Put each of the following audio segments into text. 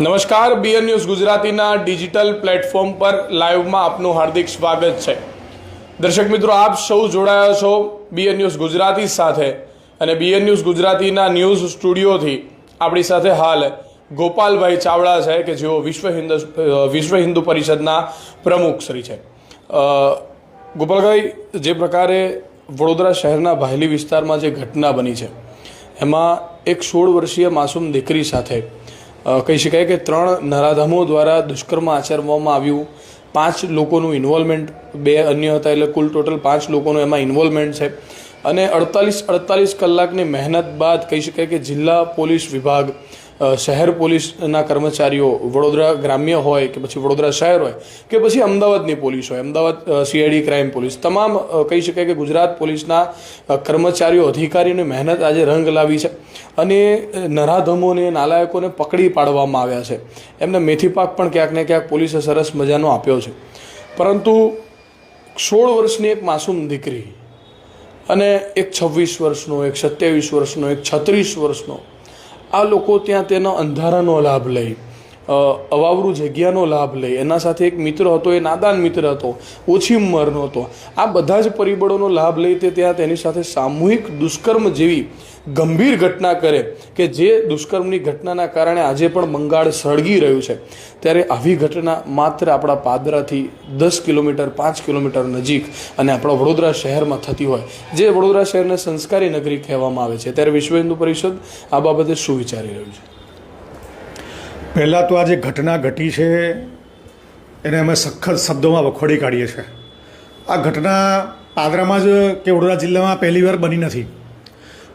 નમસ્કાર BN news ગુજરાતીના digital platform પર લાઈવમાં આપનું હાર્દિક સ્વાગત છે. દર્શક મિત્રો, આપ સૌ જોડાયા છો બીએન ન્યૂઝ ગુજરાતી સાથે અને બીએન ન્યૂઝ ગુજરાતીના ન્યૂઝ સ્ટુડિયોથી. આપણી સાથે હાલ ગોપાલભાઈ ચાવડા છે, કે જેઓ વિશ્વ હિન્દુ વિશ્વ હિન્દુ પરિષદના પ્રમુખ શ્રી છે. ગોપાલભાઈ, જે પ્રકારે વડોદરા શહેરના ભાયલી વિસ્તારમાં જે ઘટના બની છે, એમાં એક સોળ વર્ષીય માસૂમ દીકરી સાથે કહી શકાય કે ત્રણ નરાધમો દ્વારા દુષ્કર્મ આચરવામાં આવ્યું. પાંચ લોકોનું ઇન્વોલ્વમેન્ટ બે અન્ય હતા એટલે કુલ ટોટલ પાંચ લોકોનું એમાં ઇન્વોલ્વમેન્ટ છે. અને અડતાલીસ અડતાલીસ કલાકની મહેનત બાદ કહી શકાય કે જિલ્લા પોલીસ વિભાગ શહેર પોલીસના કર્મચારીઓ, વડોદરા ગ્રામ્ય હોય કે પછી વડોદરા શહેર હોય કે પછી અમદાવાદની પોલીસ હોય, અમદાવાદ સીઆઈડી ક્રાઇમ પોલીસ, તમામ કહી શકાય કે ગુજરાત પોલીસના કર્મચારીઓ, અધિકારીઓની મહેનત આજે રંગ લાવી છે અને નરાધમોને, નાલાયકોને પકડી પાડવામાં આવ્યા છે. એમને મેથી પાક પણ ક્યાંક ને ક્યાંક પોલીસે સરસ મજાનો આપ્યો છે. પરંતુ સોળ વર્ષની એક માસૂમ દીકરી અને એક છવ્વીસ વર્ષનો, એક સત્યાવીસ વર્ષનો, એક છત્રીસ વર્ષનો આ લોકો ત્યાં તેનો અંધારાનો લાભ લઈ અવાવરું જગ્યાનો લાભ લઈ. એના સાથે એક મિત્ર હતો, એ નાદાન મિત્ર હતો, ઓછી ઉંમરનો હતો. આ બધા જ પરિબળોનો લાભ લઈ તે ત્યાં તેની સાથે સામૂહિક દુષ્કર્મ જેવી ગંભીર ઘટના કરે કે જે દુષ્કર્મની ઘટનાના કારણે આજે પણ બંગાળ સળગી રહ્યું છે. ત્યારે આવી ઘટના માત્ર આપણા પાદરાથી દસ કિલોમીટર, પાંચ કિલોમીટર નજીક અને આપણા વડોદરા શહેરમાં થતી હોય, જે વડોદરા શહેરને સંસ્કારી નગરી કહેવામાં આવે છે. ત્યારે વિશ્વ હિન્દુ પરિષદ આ બાબતે શું વિચારી રહ્યું છે? પહેલાં તો આ જે ઘટના ઘટી છે, એને અમે સખત શબ્દોમાં વખોડી કાઢીએ છીએ. આ ઘટના પાદરામાં જ કે વડોદરા જિલ્લામાં પહેલીવાર બની નથી.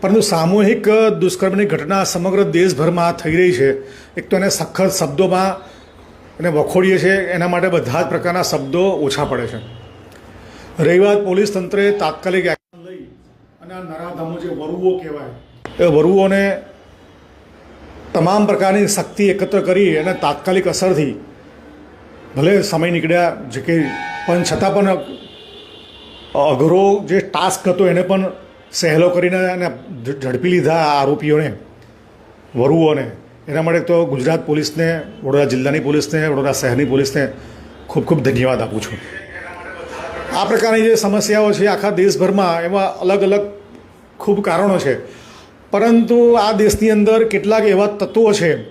પરંતુ સામૂહિક દુષ્કર્મની ઘટના સમગ્ર દેશભરમાં થઈ રહી છે. એક તો એને સખત શબ્દોમાં એને વખોડીએ છીએ એના માટે બધા જ પ્રકારના શબ્દો ઓછા પડે છે. રહી વાત પોલીસ તંત્રે તાત્કાલિક એક્શન લઈ અને આ નરાધમો જે વરુઓ કહેવાય, એ વરુઓને તમામ પ્રકારની શક્તિ એકત્ર કરી અને તાત્કાલિક અસરથી ભલે સમય નીકળ્યા જે કે પણ છતાં પણ અઘરો જે ટાસ્ક હતો એને પણ સહેલો કરીને અને ઝડપી લીધા આ આરોપીઓને, વરુઓને. એના માટે તો ગુજરાત પોલીસને, વડોદરા જિલ્લાની પોલીસને, વડોદરા શહેરની પોલીસને ખૂબ ખૂબ ધન્યવાદ આપું છું. આ પ્રકારની જે સમસ્યાઓ છે આખા દેશભરમાં એમાં અલગ અલગ ખૂબ કારણો છે. પરંતુ આ દેશની અંદર કેટલાક એવા તત્વો છે.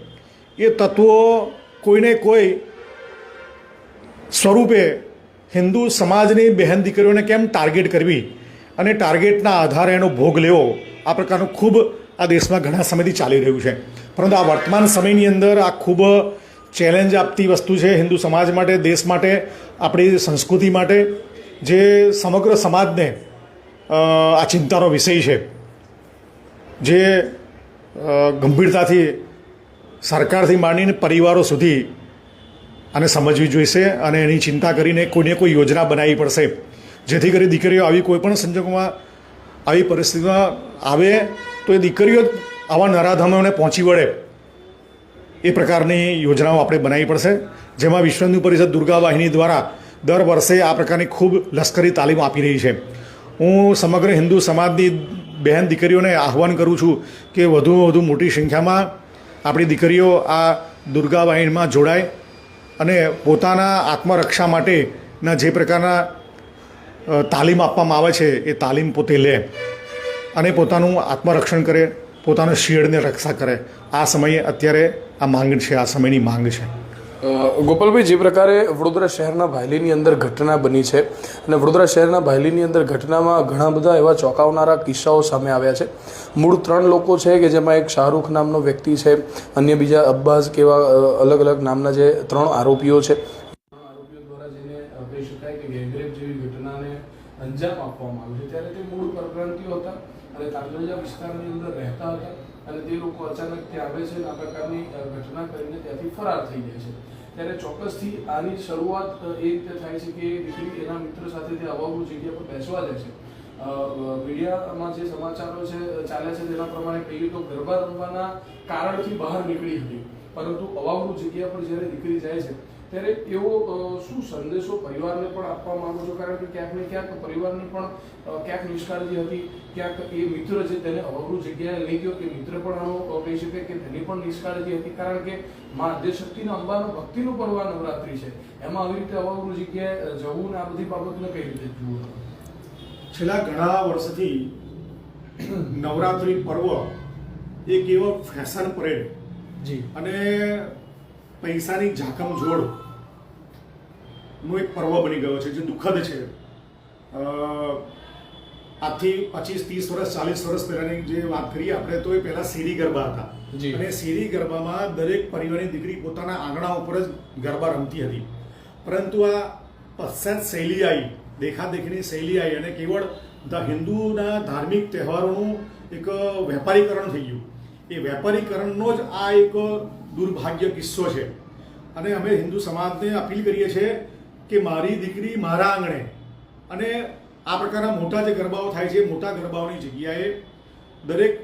એ તત્વો કોઈને કોઈ સ્વરૂપે હિન્દુ સમાજની બહેન દીકરીઓને કેમ ટાર્ગેટ કરવી? અને ટાર્ગેટના આધારે એનો ભોગ લેવો આ પ્રકારનું ખૂબ આ દેશમાં ઘણા સમયથી ચાલી રહ્યું છે. પરંતુ આ વર્તમાન સમયની અંદર આ ખૂબ ચેલેન્જ આપતી વસ્તુ છે હિન્દુ સમાજ માટે, દેશ માટે, આપણી સંસ્કૃતિ માટે, જે સમગ્ર સમાજને આ ચિંતાનો વિષય છે. જે ગંભીરતાથી સરકારથી માંડીને પરિવારો સુધી આને સમજવી જોઈશે અને એની ચિંતા કરીને કોઈને કોઈ યોજના બનાવવી પડશે. જેથી કરી દીકરીઓ આવી કોઈ પણ સંજોગોમાં આવી પરિસ્થિતિમાં આવે, તો એ દીકરીઓ આવા નરાધામોને પહોંચી વળે. એ પ્રકારની યોજનાઓ આપણે બનાવવી પડશે, જેમાં વિશ્વ હિન્દુ પરિષદ દુર્ગા વાહિની દ્વારા દર વર્ષે આ પ્રકારની ખૂબ લશ્કરી તાલીમ આપી રહી છે. હું સમગ્ર હિન્દુ સમાજની બહેન દીકરીઓને આહ્વાન કરું છું કે વધુમાં વધુ મોટી સંખ્યામાં આપણી દીકરીઓ આ દુર્ગા વાહિનીમાં જોડાય અને પોતાના આત્મરક્ષા માટેના જે પ્રકારના તાલીમ આપવામાં આવે છે એ તાલીમ પોતે લે અને પોતાનું આત્મરક્ષણ કરે, પોતાના શિયાળને રક્ષા કરે. આ સમયે અત્યારે આ માંગ છે, આ સમયની માંગ છે. ગોપાલભાઈ, જે પ્રકારે વડોદરા શહેરના ભાયલીની અંદર ઘટના બની છે અને વડોદરા શહેરના ભાયલીની અંદર ઘટનામાં ઘણા બધા એવા ચોંકાવનારા કિસ્સાઓ સામે આવ્યા છે. મૂળ ત્રણ લોકો છે કે જેમાં એક શાહરૂખ નામનો વ્યક્તિ છે, અન્ય બીજા અબ્બાસ કેવા અલગ અલગ નામના જે ત્રણ આરોપીઓ છે આરોપીઓ દ્વારા જેને કહી શકાય કે ગેંગરેપ જેવી ઘટનાને અંજામ આપવામાં આવ્યું છે ત્યારે તે મૂળ પરપ્રાંતિયો હતા અને તાંડલિયા વિસ્તારની અંદર રહેતા હતા અને તે લોકો અચાનક ત્યાં આવે છે અને આ પ્રકારની અ, ઘટના કરીને ત્યાંથી ફરાર થઈ જાય છે. ત્યારે ચોક્કસથી આની શરૂઆત એ રીતે થાય છે કે દીકરી એના મિત્ર સાથે તે અવાવરૂ જગ્યા પર બેસવા જાય છે. મીડિયામાં જે સમાચારો છે ચાલે છે તેના પ્રમાણે કહીએ તો ગરબા રમવાના કારણથી બહાર નીકળી હતી. પરંતુ અવાવરૂ જગ્યા પર જ્યારે દીકરી જાય છે ત્યારે એવો શું સંદેશો પરિવારને પણ આપવા માંગો છો? કારણ કે ક્યાંક ને ક્યાંક પરિવારને પણ ક્યાંક નિષ્કાળજી હતી ક્યાંક એ મિત્ર છે તેને અવરું જગ્યાએ લઈ ગયો કે મિત્ર પણ આનો કહી શકે કે તેની પણ નિષ્કાળજી હતી. કારણ કે માં આદ્યશક્તિના અંબાનો ભક્તિનું પર્વ નવરાત્રિ છે. એમાં આવી રીતે અવરું જગ્યાએ જવું ને આ બધી બાબતને કઈ રીતે જુઓ? છેલ્લા ઘણા વર્ષથી નવરાત્રિ પર્વ એક એવો ફેશન પરેડ જી. અને પૈસાની ઝાકમ જોડ નો એક પર્વ બની ગયો છે જે દુઃખદ છે. આજથી પચીસ ત્રીસ વર્ષ ચાલીસ વર્ષ પહેલાની જે વાત કરીએ આપણે તો એ પહેલા શેરી ગરબા હતા. અને શેરી ગરબામાં દરેક પરિવારની દીકરી પોતાના આંગણા ઉપર જ ગરબા રમતી હતી. પરંતુ આ પશ્ચાત શૈલી આવી દેખાદેખીની શૈલી આવી અને કેવળ ધ હિન્દુના ધાર્મિક તહેવારોનું એક વેપારીકરણ થઈ ગયું. એ વેપારીકરણનો જ આ એક દુર્ભાગ્ય કિસ્સો છે. અને અમે હિન્દુ સમાજને અપીલ કરીએ છીએ કે મારી દીકરી મારા આંગણે અને આ પ્રકારના મોટા જે ગરબાઓ થાય છે, મોટા ગરબાઓની જગ્યાએ દરેક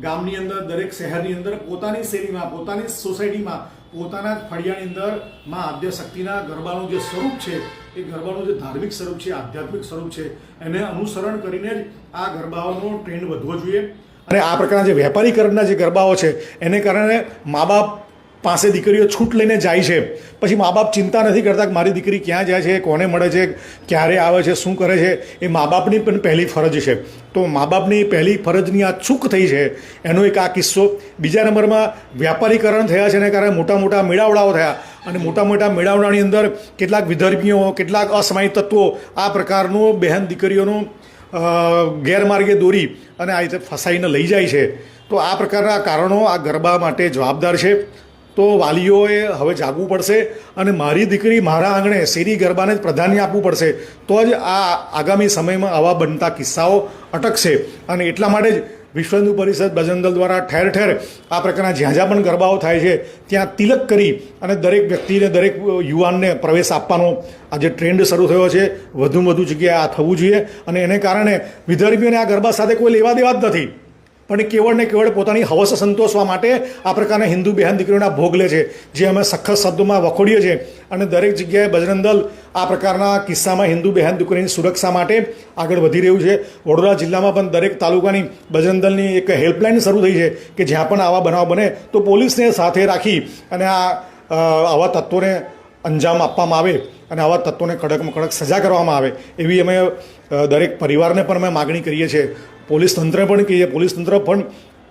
ગામની અંદર, દરેક શહેરની અંદર પોતાની શેરીમાં પોતાની સોસાયટીમાં, પોતાના જ ફળિયાની અંદરમાં આદ્ય શક્તિના ગરબાનું જે સ્વરૂપ છે, એ ગરબાનું જે ધાર્મિક સ્વરૂપ છે, આધ્યાત્મિક સ્વરૂપ છે, એને અનુસરણ કરીને જ આ ગરબાઓનો ટ્રેન્ડ વધવો જોઈએ. અને આ પ્રકારના જે વેપારીકરણના જે ગરબાઓ છે, એને કારણે મા બાપ પાસે દીકરીઓ છૂટ લઈને જાય છે. પછી મા બાપ ચિંતા નથી કરતા કે મારી દીકરી ક્યાં જાય છે, કોને મળે છે, ક્યારે આવે છે, શું કરે છે, એ મા બાપની પણ પહેલી ફરજ છે. તો મા બાપની પહેલી ફરજની આ ચૂક થઈ છે, એનો એક આ કિસ્સો. બીજા નંબરમાં વ્યાપારીકરણ થયા છે, એને કારણે મોટા મોટા મેળાવડાઓ થયા. અને મોટા મોટા મેળાવડાની અંદર કેટલાક વિધર્મીઓ, કેટલાક અસમાયિક તત્વો આ પ્રકારનું બહેન દીકરીઓનું ગેરમાર્ગે દોરી અને આ રીતે ફસાઈને લઈ જાય છે. તો આ પ્રકારના કારણો આ ગરબા માટે જવાબદાર છે. તો વાલીઓએ હવે જાગવું પડશે અને મારી દીકરી મારા આંગણે શેરી ગરબાને જ પ્રાધાન્ય આપવું પડશે. તો જ આ આગામી સમયમાં આવા બનતા કિસ્સાઓ અટકશે. અને એટલા માટે જ વિશ્વ પરિષદ બજરંગ દ્વારા ઠેર ઠેર આ પ્રકારના જ્યાં જ્યાં પણ ગરબાઓ થાય છે. ત્યાં તિલક કરી અને દરેક વ્યક્તિને, દરેક યુવાનને પ્રવેશ આપવાનો આ જે ટ્રેન્ડ શરૂ થયો છે. વધુ વધુ જગ્યાએ આ થવું જોઈએ અને એને કારણે વિદર્ભીઓને આ ગરબા સાથે કોઈ લેવા દેવા જ નથી. પણ કેવળ ને કેવળ પોતાની હવસ સંતોષવા માટે આ પ્રકારના હિન્દુ બહેન દીકરીઓના ભોગ લે છે, જે અમે સખત શબ્દોમાં વખોડીએ છીએ. અને દરેક જગ્યાએ બજરંગદલ આ પ્રકારના કિસ્સામાં હિન્દુ બહેન દીકરીની સુરક્ષા માટે આગળ વધી રહ્યું છે. વડોદરા જિલ્લામાં પણ દરેક તાલુકાની બજરંગદલની એક હેલ્પલાઇન શરૂ થઈ છે કે જ્યાં પણ આવા બનાવ બને તો પોલીસને સાથે રાખી અને આ આવા તત્વોને અંજામ આપવામાં આવે અને આવા તત્વોને કડકમાં કડક સજા કરવામાં આવે એવી અમે દરેક પરિવારને પણ અમે માગણી કરીએ છીએ. પોલીસ તંત્ર પણ કહીએ, પોલીસ તંત્ર પણ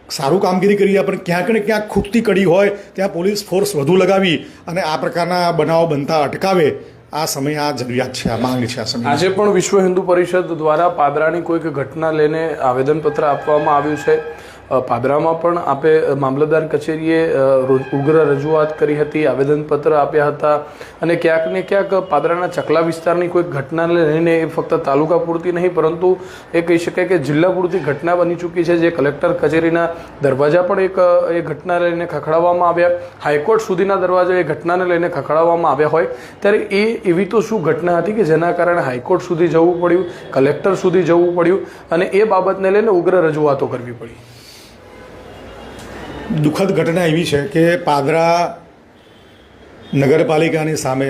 સારું કામગીરી કરીએ પણ ક્યાંક ને ક્યાંક ખૂટતી કડી હોય, ત્યાં પોલીસ ફોર્સ વધુ લગાવી અને આ પ્રકારના બનાવો બનતા અટકાવે. આ સમયે આ જરૂરિયાત છે, આ માંગ છે, આ સમય આજે પણ વિશ્વ હિન્દુ પરિષદ દ્વારા પાદરાની કોઈક ઘટના લઈને આવેદનપત્ર આપવામાં આવ્યું છે. પાદરામાં પણ આપે મામલતદાર કચેરીએ ઉગ્ર રજૂઆત કરી હતી, આવેદનપત્ર આપ્યા હતા અને ક્યાંક ને ક્યાંક પાદરાના ચકલા વિસ્તારની કોઈક ઘટનાને લઈને એ ફક્ત તાલુકા પૂરતી નહીં, પરંતુ એ કહી શકાય કે જિલ્લા પૂરતી ઘટના બની ચૂકી છે, જે કલેક્ટર કચેરીના દરવાજા પણ એક, એ ઘટના લઈને ખખડાવવામાં આવ્યા. હાઈકોર્ટ સુધીના દરવાજા એ ઘટનાને લઈને ખખડાવવામાં આવ્યા હોય. ત્યારે એ એવી તો શું ઘટના હતી કે જેના કારણે હાઈકોર્ટ સુધી જવું પડ્યું કલેક્ટર સુધી જવું પડ્યું અને એ બાબતને લઈને ઉગ્ર રજૂઆતો કરવી પડી? દુઃખદ ઘટના એવી છે કે પાદરા નગરપાલિકાની સામે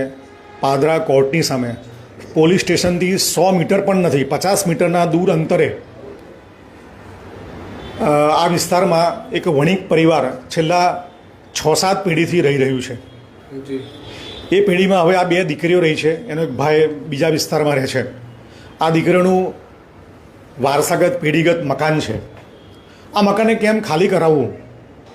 પાદરા કોર્ટની સામે પોલીસ સ્ટેશનથી સો મીટર પણ નથી પચાસ મીટરના દૂર અંતરે આ વિસ્તારમાં એક વણિક પરિવાર છેલ્લા છ સાત પેઢીથી રહી રહ્યું છે. એ પેઢીમાં હવે આ બે દીકરીઓ રહી છે. એનો એક ભાઈ બીજા વિસ્તારમાં રહે છે. આ દીકરીઓનું વારસાગત, પેઢીગત મકાન છે. આ મકાનને કેમ ખાલી કરાવવું?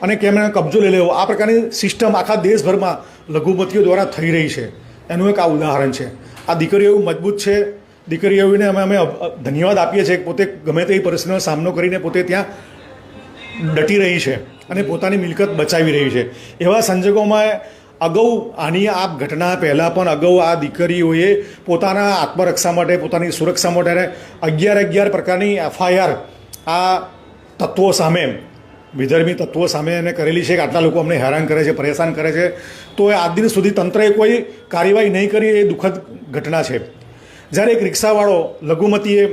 અને કેમ એને કબજો લઈ લેવો? આ પ્રકારની સિસ્ટમ આખા દેશભરમાં લઘુમતીઓ દ્વારા થઈ રહી છે. એનું એક આ ઉદાહરણ છે. આ દીકરીઓ એવું મજબૂત છે. દીકરીઓને અમે અમે ધન્યવાદ આપીએ છીએ પોતે ગમે તેવી પરિસ્થિતિનો સામનો કરીને પોતે ત્યાં ડટી રહી છે અને પોતાની મિલકત બચાવી રહી છે. એવા સંજોગોમાં અગાઉ આની આ ઘટના પહેલાં પણ અગાઉ આ દીકરીઓએ પોતાના આત્મરક્ષા માટે, પોતાની સુરક્ષા માટે અગિયાર અગિયાર પ્રકારની એફઆઈઆર આ તત્વો સામે, વિધર્મી તત્વો સામે એને કરેલી છે કે આટલા લોકો અમને હેરાન કરે છે, પરેશાન કરે છે. તો એ આજ દિન સુધી તંત્રએ કોઈ કાર્યવાહી નહીં કરી, એ દુઃખદ ઘટના છે. જ્યારે એક રિક્ષાવાળો, લઘુમતીએ,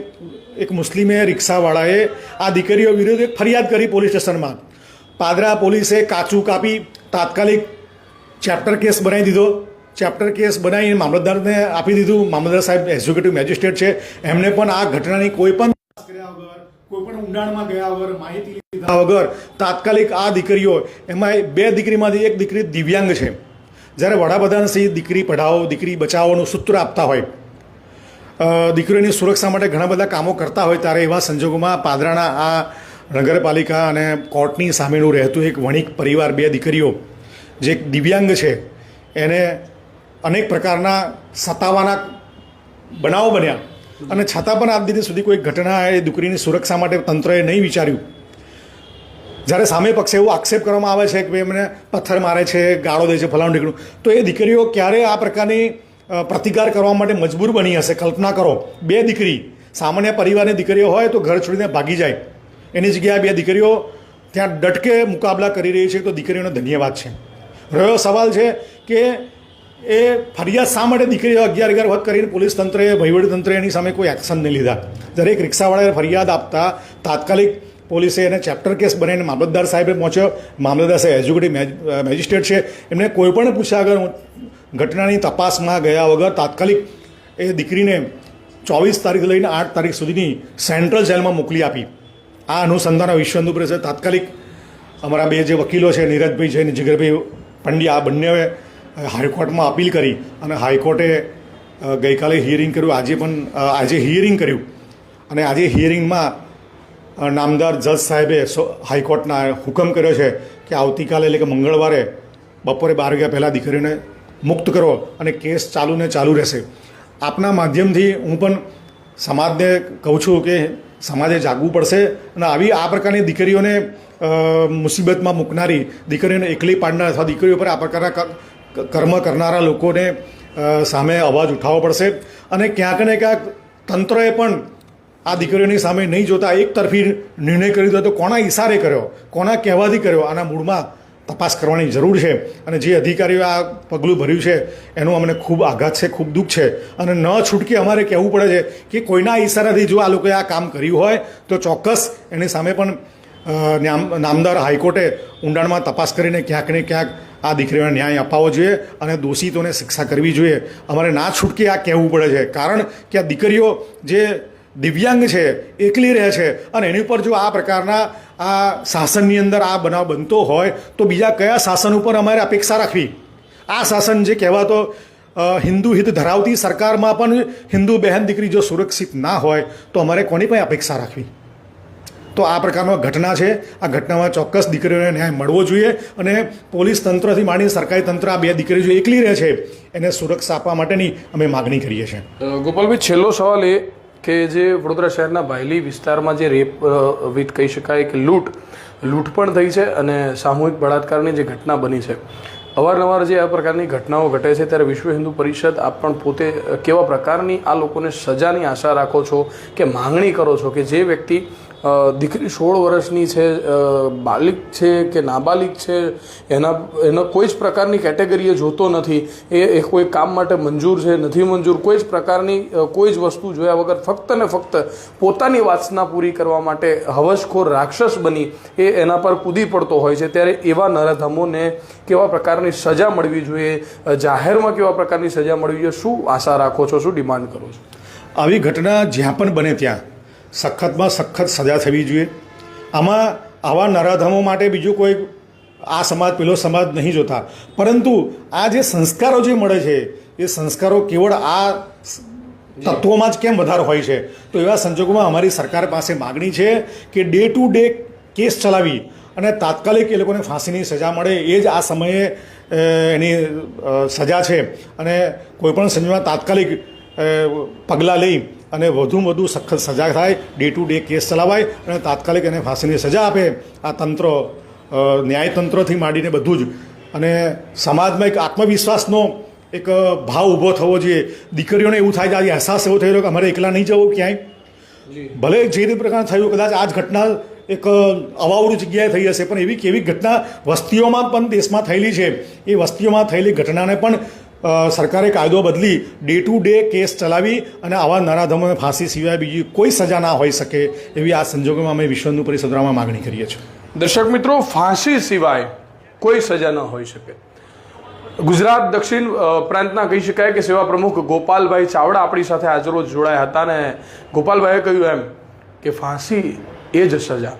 એક મુસ્લિમે રિક્ષાવાળાએ આ દીકરીઓ વિરુદ્ધ એક ફરિયાદ કરી પોલીસ સ્ટેશનમાં. પાદરા પોલીસે કાચું કાપી તાત્કાલિક ચેપ્ટર કેસ બનાવી દીધો. ચેપ્ટર કેસ બનાવીને મામલતદારને આપી દીધું. મામલતદાર સાહેબ એક્ઝિક્યુટિવ મેજિસ્ટ્રેટ છે. એમને પણ આ ઘટનાની કોઈ પણ કર્યા વગર, કોઈ પણ ઊંડાણમાં ગયા વગર માહિતી લીધા વગર તાત્કાલિક આ દીકરીઓ, એમાં બે દીકરીમાંથી એક દીકરી દિવ્યાંગ છે. જ્યારે વડાપ્રધાન શ્રી દીકરી પઢાઓ, દીકરી બચાવોનું સૂત્ર આપતા હોય દીકરીઓની સુરક્ષા માટે ઘણા બધા કામો કરતા હોય ત્યારે એવા સંજોગોમાં પાદરાના આ નગરપાલિકા અને કોર્ટની સામેનું રહેતું એક વણિક પરિવાર બે દીકરીઓ જે દિવ્યાંગ છે, એને અનેક પ્રકારના સતાવાના બનાવો બન્યા. અને છતાં પણ આજ દિન સુધી કોઈ ઘટના એ દીકરીની સુરક્ષા માટે તંત્રએ નહીં વિચાર્યું. જ્યારે સામે પક્ષે એવો આક્ષેપ કરવામાં આવે છે કે ભાઈ એમને પથ્થર મારે છે, ગાળો દે છે, ફલાણું ઢીકણું તો એ દીકરીઓ ક્યારે આ પ્રકારની પ્રતિકાર કરવા માટે મજબૂર બની હશે? કલ્પના કરો. બે દીકરી, સામાન્ય પરિવારની દીકરીઓ હોય તો ઘર છોડીને ભાગી જાય. એની જગ્યાએ બે દીકરીઓ ત્યાં ડટકે મુકાબલા કરી રહી છે, તો દીકરીઓનો ધન્યવાદ છે. રહ્યો સવાલ છે કે એ ફરિયાદ શા માટે દીકરીઓ અગિયાર અગિયાર વખત કરીને પોલીસ તંત્રએ, વહીવટી એની સામે કોઈ એક્શન નહીં લીધા. દરેક રિક્ષાવાળાએ ફરિયાદ આપતા તાત્કાલિક પોલીસે એને ચેપ્ટર કેસ બનાવીને મામલતદાર સાહેબે પહોંચ્યો. મામલતદાર સાહેબ એક્ઝિક્યુટિવ મેજ- મેજિસ્ટ્રેટ છે. એમને કોઈ પણ પૂછ્યા વગર ઘટનાની તપાસમાં ગયા વગર તાત્કાલિક એ દીકરીને ચોવીસ તારીખ લઈને આઠ તારીખ સુધીની સેન્ટ્રલ જેલમાં મોકલી આપી. આ અનુસંધાન વિશ્વ હિન્દુ પ્રેસે તાત્કાલિક અમારા બે જે વકીલો છે, નીરજભાઈ છે અને જીગરભાઈ પંડ્યા, આ બંનેએ હાઈકોર્ટમાં અપીલ કરી અને હાઈકોર્ટે ગઈકાલે હિયરિંગ કર્યું, આજે પણ આજે હિયરિંગ કર્યું. અને આજે હિયરિંગમાં નામદાર જજ સાહેબે હાઈકોર્ટના હુકમ કર્યો છે કે આવતીકાલે એટલે કે મંગળવારે બપોરે બાર વાગ્યા પહેલાં દીકરીને મુક્ત કરો અને કેસ ચાલુ ને ચાલુ રહેશે. આપના માધ્યમથી હું પણ સમાજને કહું છું કે સમાજે જાગવું પડશે અને આવી આ પ્રકારની દીકરીઓને મુસીબતમાં મૂકનારી દીકરીઓને એકલી પાડનાર અથવા દીકરીઓ પર આ પ્રકારના કર્મ કરનારા લોકોને સામે અવાજ ઉઠાવવો પડશે. અને ક્યાંક ને ક્યાંક તંત્રએ પણ આ દીકરીઓની સામે નહીં જોતા એક તરફી નિર્ણય કરી દીધો તો કોના ઈશારે કર્યો? કોના કહેવાથી કર્યો? આના મૂળમાં તપાસ કરવાની જરૂર છે અને જે અધિકારીઓ આ પગલું ભર્યું છે, એનું અમને ખૂબ આઘાત છે, ખૂબ દુઃખ છે. અને ન છૂટકે અમારે કહેવું પડે છે કે કોઈના ઈશારાથી જો આ લોકોએ આ કામ કર્યું હોય, તો ચોક્કસ એની સામે પણ નામ- નામદાર હાઈકોર્ટે ઊંડાણમાં તપાસ કરીને ક્યાંક ને ક્યાંક આ દીકરીઓને ન્યાય અપાવવો જોઈએ અને દોષિતોને શિક્ષા કરવી જોઈએ. અમારે ના છૂટકે આ કહેવું પડે છે. કારણ કે આ દીકરીઓ જે દિવ્યાંગ છે, એકલી રહે છે. અને એની ઉપર જો આ પ્રકારના આ શાસનની અંદર આ બનાવ બનતો હોય, તો બીજા કયા શાસન ઉપર અમારે અપેક્ષા રાખવી? આ શાસન જે કહેવાતો હિન્દુ હિત ધરાવતી સરકારમાં પણ હિન્દુ બહેન દીકરી જો સુરક્ષિત ના હોય, તો અમારે કોની પણ અપેક્ષા રાખવી? તો આ પ્રકારનો ઘટના છે. આ ઘટનામાં ચોક્કસ દીકરીઓને ન્યાય મળવો જોઈએ અને પોલીસ તંત્રથી માંડીને સરકારી તંત્ર આ બે દીકરીઓ જો એકલી રહે છે, એને સુરક્ષા આપવા માટેની અમે માગણી કરીએ છીએ. ગોપાલભાઈ, છેલ્લો સવાલ એ કે જે વડોદરા શહેરના બાયલી વિસ્તારમાં જે રેપ વિથ કહી શકાય કે લૂંટ લૂંટ પણ થઈ છે અને સામૂહિક બળાત્કારની જે ઘટના બની છે. અવારનવાર જે આ પ્રકારની ઘટનાઓ ઘટે છે ત્યારે વિશ્વ હિન્દુ પરિષદ આપ પણ પોતે કેવા પ્રકારની આ લોકોને સજાની આશા રાખો છો, કે માંગણી કરો છો કે જે વ્યક્તિ દીકરી સોળ વર્ષની છે બાલિક છે કે નાબાલિક છે, એના, એનો કોઈ જ પ્રકારની કેટેગરીએ જોતો નથી. એ એ કોઈ કામ માટે મંજૂર છે, નથી મંજૂર, કોઈ જ પ્રકારની કોઈ જ વસ્તુ જોયા વગર ફક્ત ને ફક્ત પોતાની વાસના પૂરી કરવા માટે હવસખોર રાક્ષસ બની એ એના પર કૂદી પડતો હોય છે. ત્યારે એવા નરાધમોને કેવા પ્રકારની સજા મળવી જોઈએ? જાહેરમાં કેવા પ્રકારની સજા મળવી જોઈએ? શું આશા રાખો છો? શું ડિમાન્ડ કરો છો? આવી ઘટના જ્યાં પણ બને ત્યાં સખતમાં સખત સજા થવી જોઈએ. આમાં આવા નરાધમો માટે બીજું કોઈ આ સમાજ, પેલો સમાજ નહીં જોતા. પરંતુ આ જે સંસ્કારો જે મળે છે, એ સંસ્કારો કેવળ આ તત્વોમાં જ કેમ વધારે હોય છે? તો એવા સંજોગોમાં અમારી સરકાર પાસે માગણી છે કે ડે ટુ ડે કેસ ચલાવી અને તાત્કાલિક એ લોકોને ફાંસીની સજા મળે એ જ આ સમયે એની સજા છે. અને કોઈપણ સંજોગોમાં તાત્કાલિક પગલાં લઈ અને વધુમાં વધુ સખત સજા થાય ડે ટુ ડે કેસ ચલાવાય અને તાત્કાલિક એને ફાંસીની સજા આપે. આ તંત્ર ન્યાયતંત્રથી માંડીને બધું જ. અને સમાજમાં એક આત્મવિશ્વાસનો એક ભાવ ઊભો થવો જોઈએ. દીકરીઓને એવું થાય છે આજે અહેસાસ એવો થયેલો કે અમારે એકલા નહીં જવું ક્યાંય? ભલે જે રીતે પ્રકાર થયું કદાચ આ જ ઘટના એક અવાવડું જગ્યાએ થઈ હશે પણ એવી કેવી ઘટના વસ્તીઓમાં પણ દેશમાં થયેલી છે. એ વસ્તીઓમાં થયેલી ઘટનાને પણ સરકારે કાયદો બદલી ડે ટુ ડે કેસ ચલાવી અને આવા નરાધમોને ફાંસી સિવાય બીજી કોઈ સજા ના હોઈ શકે એવી આ સંજોગોમાં અમે વિશ્વનું હિન્દુ પરિષદ માગણી કરીએ છીએ. દર્શક મિત્રો, ફાંસી સિવાય કોઈ સજા ન હોઈ શકે. ગુજરાત દક્ષિણ પ્રાંતના કહી શકાય કે સેવા પ્રમુખ ગોપાલભાઈ ચાવડા આપણી સાથે આજરોજ જોડાયા હતા ને ગોપાલભાઈએ કહ્યું એમ કે ફાંસી એ જ સજા.